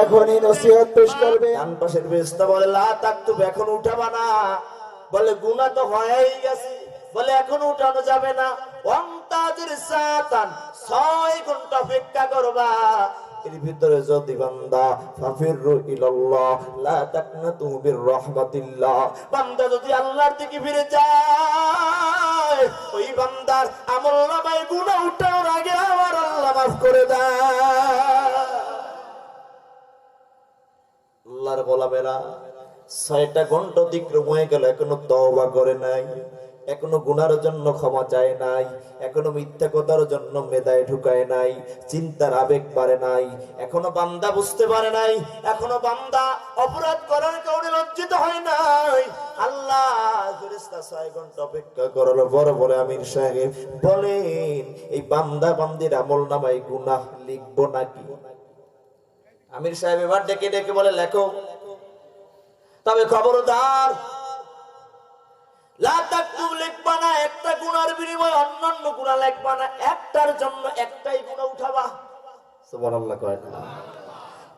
এখনই নসিহত পেশ করবে। ডান পাশের বেস্তা বলে, লা তাকতুব, এখন উঠাবা না। বলে, গুনাহ তো হয়েই গেছে। বলে, এখন উঠানো যাবে না। ওয়ান্তাজির সাতান, ছয় ঘণ্টা অপেক্ষা করবা। এর ভিতরে যদি বান্দা ফাফিরু ইলাল্লাহ, লা তাকনাতু বির রাহমাতিল্লাহ বান্দা যদি আল্লাহর দিকে ফিরে যায়, ওই বান্দার আমল নামায় গুনাহ উঠানোর আগে আমার আল্লাহ মাফ করে দেয়। গোলামেরা ছয়টা ঘণ্টা অতিক্রম হয়ে গেল, এখনও তওবা করে নাই, এখনও গুনার জন্য ক্ষমা চায় নাই, এখনও মিথ্যা কথার জন্য মেদায় ঢুকায় নাই, চিন্তার আবেগ পারে নাই, এখনও বান্দা বুঝতে পারে নাই, এখনও বান্দা অপরাধ করার কারণে লজ্জিত হয় নাই। আল্লাহ বলে আমির সাহেব এবার ডেকে ডেকে বলে, লেখো। তবে খবরদার। একটা গুনার বিনিময়ে অন্যান্য লিখবা না, একটার জন্য একটাই গুনাহ উঠাবা।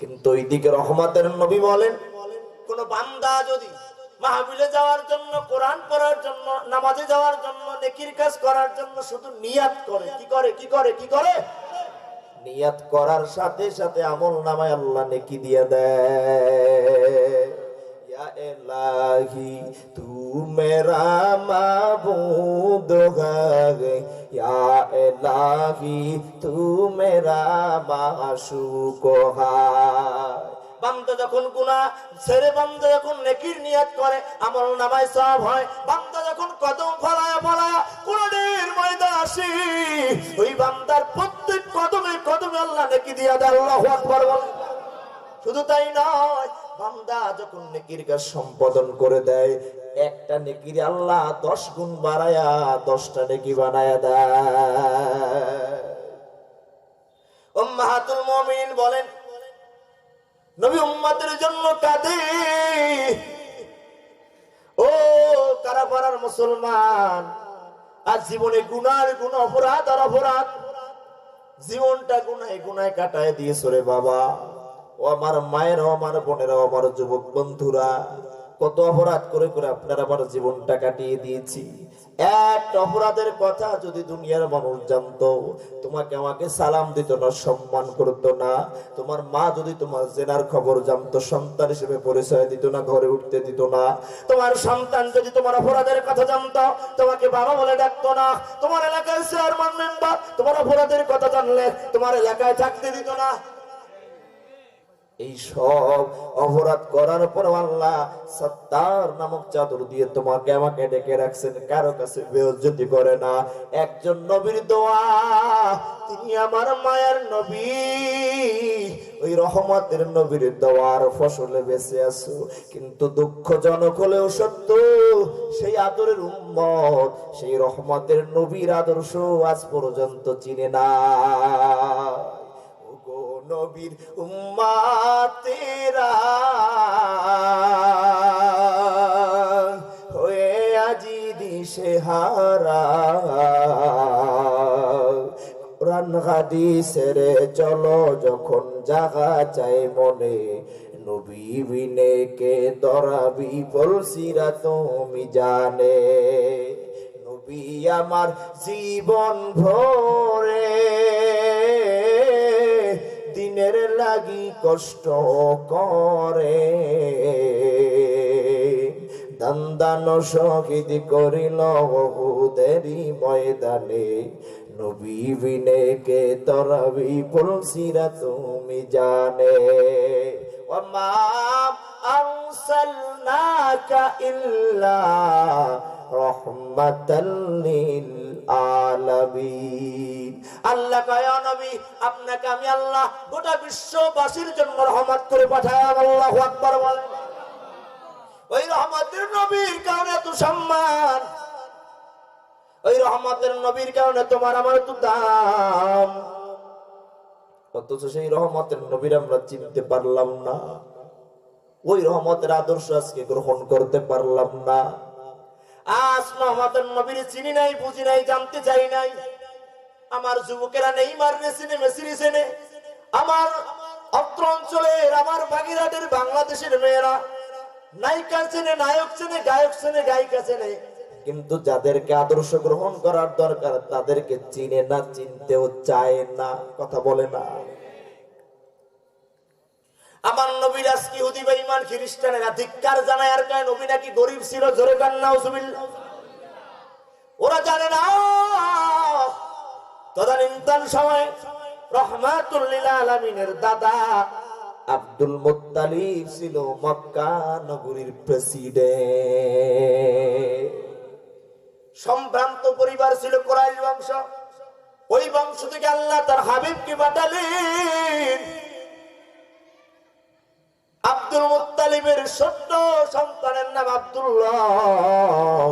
কিন্তু ওইদিকে রহমতের নবী বলেন, কোন বান্দা যদি মাহফিলে যাওয়ার জন্য, কোরআন পড়ার জন্য, নামাজে যাওয়ার জন্য, নেকির কাজ করার জন্য শুধু নিয়াত করে, কি করে কি করে কি করে? নিয়াত করার সাথে সাথে আমল নামায় আল্লাহ নেকি দিয়ে দেয়। ইলাহি তু মেরা মাবুদ হে ইয়া ইলাহি তু মেরা মাশুক হায় বান্দা যখন গুনাহ ছেড়ে বান্দা যখন নেকির নিয়াত করে, আমল নামায় সব হয়। বান্দা যখন কদম ফলায় ফলায় কোরআনের ময়দান আসে। ওই বান্দার প্রত্যেক কদমে কদমে আল্লাহ নেকি দিয়া দেয়, আল্লাহু আকবার বলেন শুধু তাই নয় বান্দা যখন নেকির কাজ সম্পাদন করে দেয়, একটা নেকির আল্লাহ দশ গুণ বাড়ায়া দশটা নেকি বানায়া দেয়। উম্মাহাতুল মুমিন বলেন, নবী জন্য কাঁদে। ও কারাপাড়ার মুসলমান আর জীবনে গুনার গুণ অপরাধ আর অপরাধ। জীবনটা গুনায় গুনায় কাটায় দিয়েছ রে বাবা। ও আমার মায়ের আমার বোনেরা আমার যুবক বন্ধুরা, কত অপরাধ করে করে আপনার আমার জীবনটা কাটিয়ে দিয়েছি। একটা অপরাধের কথা যদি দুনিয়ার মানুষ জানতো, তোমাকে আমাকে সালাম দিত না, সম্মান করতো না। তোমার মা যদি তোমার জেনার খবর জানতো, সন্তান হিসেবে পরিচয় দিত না, ঘরে উঠতে দিত না। তোমার সন্তান যদি তোমার অপরাধের কথা জানতো, তোমাকে বাবা বলে ডাকতো না। তোমার এলাকায় চেয়ারম্যান মেম্বার তোমার অপরাধের কথা জানলে, তোমার এলাকায় থাকতে দিত না। এই সব অপরাধ করার পর আল্লাহ সত্তার নামক চাদর দিয়ে তোমাকে আমাকে ডেকে রাখছেন, কারও কাছে বেজ্জতি করে না। একজন নবীর দোয়া, তিনি আমার মায়ের নবী। ওই রহমতের নবীর দোয়ার ফসলে বেঁচে আছো। কিন্তু দুঃখজনক হলেও সত্য, সেই আদরের উম্মত, সেই রহমতের নবীর আদর্শ আজ পর্যন্ত চিনে না। নবীর উম্মাতেরা হয়ে আজি দিশে হারা। কোরআন হাদিসের চলো যখন জাগা চাই মনে, নবী বিনে কে দরাবি বলছিরা তুমি জানে। নবী আমার জীবন ভরে দিনের লাগি কষ্ট করে। দান্দান শহীদ করিল বহুদেরই ময়দানে। নবী বিনে কে তরবি পলসিরা তুমি জানে। ওমা আরসালনাকা ইল্লা রহমাতাল লিল আলামিন। আল্লাহ নবী, আপনাকে আমি আল্লাহ গোটা বিশ্ববাসীর জন্য রহমত করে পাঠাই, আল্লাহু আকবার বলেন ওই রহমতের নবীর কারণে সম্মান। ওই রহমতের নবীর কারণে তোমার আমার এত দাম। অথচ সেই রহমতের নবীর আমরা চিনতে পারলাম না। ওই রহমতের আদর্শ আজকে গ্রহণ করতে পারলাম না। আজ রহমতের নবীর চিনি নাই, বুঝি নাই, জানতে চাই নাই। আমার যুবকেরা নেই মারনে চিনে, মেসিরি চেনে। আমার অত্র অঞ্চলের, আমার বাগিরাটের বাংলাদেশের মেয়েরা নায়িকা চেনে, নায়ক গায়ক গায়িকা কিন্তু যাদেরকে আদর্শ গ্রহণ করার দরকার, তাদেরকে চিনে না, চিনতেও চায় না, কথা বলে না। আমার নবীর আজকে ইহুদি বা ইমান খ্রিস্টানেরা ধিক্কার জানায়? আর কয়, নবী নাকি গরিব ছিল, জোরে কান্না ওরা জানে না। তদানীন্তন সময় রহমাতুল্লিল আলমিনের দাদা আব্দুল মুত্তালিব ছিল মক্কা নগরীর প্রেসিডেন্ট। সম্ভ্রান্ত পরিবার ছিল কোরাইশ বংশ। ওই বংশ থেকে আল্লাহ তার হাবিবকে পাঠালেন। আব্দুল মুতালিমের ছোট্ট সন্তানের নাম আব্দুল্লাহ।